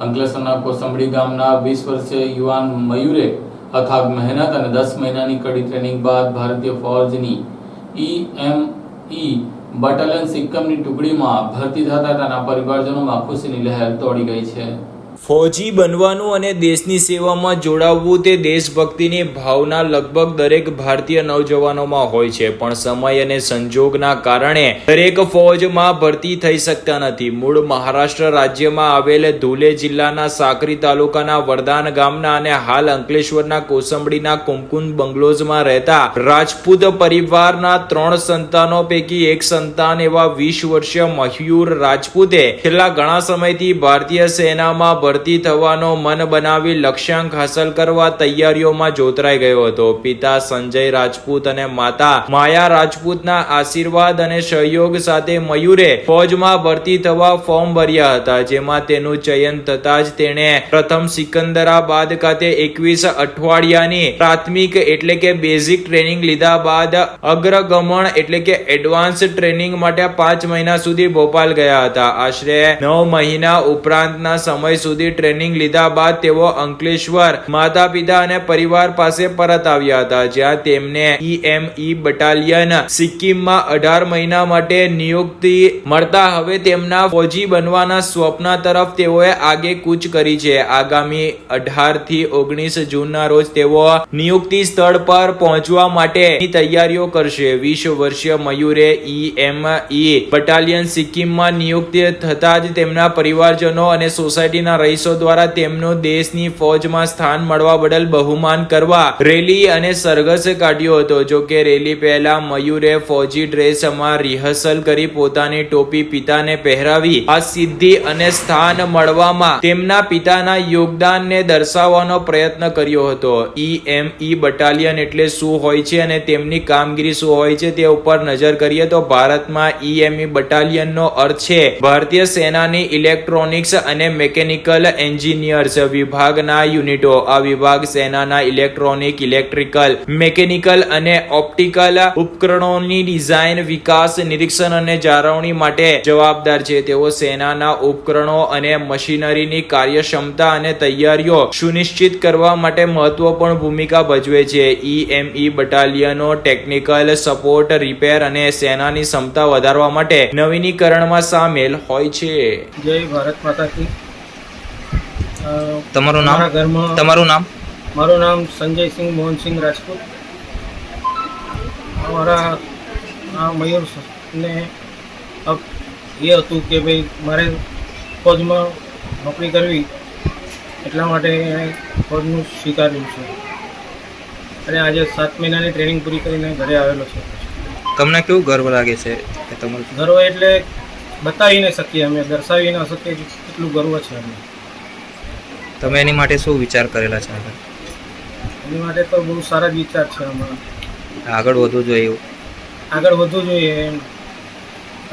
અંકલેશ્વરના કોસંબડી ગામના વીસ વર્ષીય યુવાન મયુરે અથાગ મહેનત અને દસ મહિનાની કડી ટ્રેનિંગ બાદ ભારતીય ફૌજની ઈ બટાલિયન સિક્કમની ટુકડીમાં ભરતી થતા તેના પરિવારજનોમાં ખુશીની લહેર દોડી ગઈ છે. ફૌજી બનવાનું અને દેશની સેવામાં જોડાવવું તે દેશભક્તિની ભાવના લગભગ દરેક ભારતીય નવજવાનોમાં હોય છે. પણ સમય અને સંજોગના કારણે દરેક ફોજમાં ભરતી થઈ શકતા નથી. મૂળ મહારાષ્ટ્ર રાજ્યમાં આવેલ ધુલે જિલ્લાના સાકરી તાલુકાના વરદાન ગામના અને હાલ અંકલેશ્વરના કોસંબડીના કુમકુંદ બંગલોઝમાં રહેતા રાજપૂત પરિવારના ત્રણ સંતાનો પૈકી એક સંતાન એવા વીસ વર્ષીય મયુર રાજપૂતે છેલ્લા ઘણા સમયથી ભારતીય સેનામાં ભરતી થવાનો મન બનાવી લક્ષ્યાંક હાંસલ કરવા તૈયારીઓમાં જોતરાઈ ગયો હતો. પિતા સંજય રાજપૂત અને માતા માયા રાજપૂતના આશીર્વાદ અને સહયોગ સાથે મયુરે ફોજમાં ભરતી થવા ફોર્મ ભર્યા હતા, જેમાં તેનું ચયન થતા જ તેણે પ્રથમ સિકંદરાબાદ ખાતે એકવીસ અઠવાડિયાની પ્રાથમિક એટલે કે બેઝિક ટ્રેનિંગ લીધા બાદ અગ્રગમણ એટલે કે એડવાન્સ ટ્રેનિંગ માટે પાંચ મહિના સુધી ભોપાલ ગયા હતા. આશરે નવ મહિના ઉપરાંતના સમય સુધી ટ્રેનિંગ લીધા બાદ તેઓ અંકલેશ્વર માતા પિતા અને પરિવાર પાસે પરત આવ્યા હતા, જ્યાં તેમને ઈએમઈ બટાલિયન સિક્કિમમાં અઢાર મહિના માટે નિયુક્તિ મળતા હવે તેમના ફોજી બનવાના સ્વપ્ન તરફ તેઓએ આગે કૂચ કરી છે. આગામી અઢારથી ઓગણીસ જૂનના રોજ તેઓ નિયુક્તિ સ્થળ પર પહોંચવા માટેની તૈયારીઓ કરશે. વીસ વર્ષીય મયુરે ઈએમઈ બટાલિયન સિક્કિમમાં નિયુક્તિ થતા જ તેમના પરિવારજનો અને સોસાયટીના રહીશો દ્વારા તેમનો દેશની ફોજમાં સ્થાન મળવા બદલ બહુમાન કરવા રેલી અને સરઘસ કાઢ્યો હતો. જો કે રેલી પહેલા મયુરે ફોજી ડ્રેસમાં રિહર્સલ કરી પોતાની ટોપી પિતાને પહેરાવી. આ સિદ્ધિ અને સ્થાન મળવામાં તેમના પિતાના યોગદાનને દર્શાવવાનો પ્રયત્ન કર્યો હતો. ઈએમઈ બટાલિયન એટલે શું હોય છે અને તેમની કામગીરી શું હોય છે તે ઉપર નજર કરીએ તો ભારતમાં ઈએમઈ બટાલિયનનો અર્થ છે ભારતીય સેનાની ઇલેક્ટ્રોનિક્સ અને મેકેનિકલ એન્જિનિયર્સ વિભાગના યુનિટો, આ વિભાગ સેનાના ઇલેક્ટ્રોનિક ઇલેક્ટ્રિકલ મેકેનિકલ અને ઓપ્ટિકલ ઉપકરણોની ડિઝાઇન વિકાસ, નિરીક્ષણ અને જાળવણી માટે જવાબદાર છે. તેઓ સેનાના ઉપકરણો અને મશીનરીની કાર્યક્ષમતા અને તૈયારીઓ સુનિશ્ચિત કરવા માટે મહત્વપૂર્ણ ભૂમિકા ભજવે છે. ઈએમઈ બટાલિયનો ટેકનિકલ સપોર્ટ રિપેર અને સેનાની ક્ષમતા વધારવા માટે નવીનીકરણમાં સામેલ હોય છે. જય ભારત માતા કી. તમારું નામ? ઘરમાં તમારું નામ? મારું નામ સંજયસિંહ મોહનસિંહ રાજપૂત. અમારા આ મયુર ને અપ એ હતું કે ભાઈ મારે ફોજમાં નોકરી કરવી. એટલા માટે એણે ફૌજનું સ્વીકાર્યું છે. અને આજે સાત મહિનાની ટ્રેનિંગ પૂરી કરીને ઘરે આવેલો છે. તમને કેવું ગર્વ લાગે છે કે તમારું? ગર્વ એટલે બતાવી ન શકીએ અમે દર્શાવી ન શકીએ એટલું ગર્વ છે અમને. તમે એની માટે શું વિચાર કરેલા છે આગળ એની માટે તો બહુ સારા જ વિચાર છે અમારા આગળ વધવું જોઈએ એવું આગળ વધવું જોઈએ એમ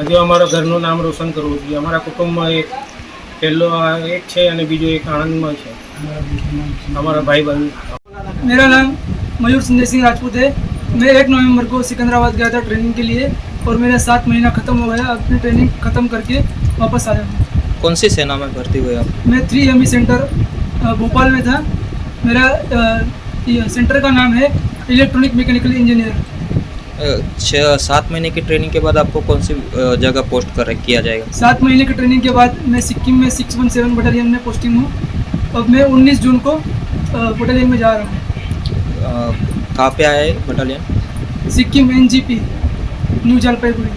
હજુ અમારા ઘરનું નામ રોશન કરવું જોઈએ અમારા કુટુંબમાં એક પહેલો આ એક છે અને બીજો એક આણંદમાં છે અમારા ભાઈ બંધ मेरा नाम मयूर संजय सिंह राजपूत है मैं एक नवंबर को सिकंदराबाद गया था ट्रेनिंग के लिए और मेरा सात महीना ख़त्म हो गया अपनी ट्रेनिंग ख़त्म करके वापस आया हूँ कौन सी सेना में भर्ती हुए आप मैं थ्री एम सेंटर अ, भोपाल में था। मेरा सेंटर का नाम है इलेक्ट्रॉनिक मैकेनिकल इंजीनियर। छः सात महीने की ट्रेनिंग के बाद आपको कौन सी जगह पोस्ट कर किया जाएगा? सात महीने की ट्रेनिंग के बाद मैं सिक्किम में सिक्स वन सेवन बटालियन में पोस्टिंग हूँ। अब मैं उन्नीस जून को बटालियन में जा रहा हूँ। कहाँ पे आया है battalion? Sikkim N new Jalpaiguri.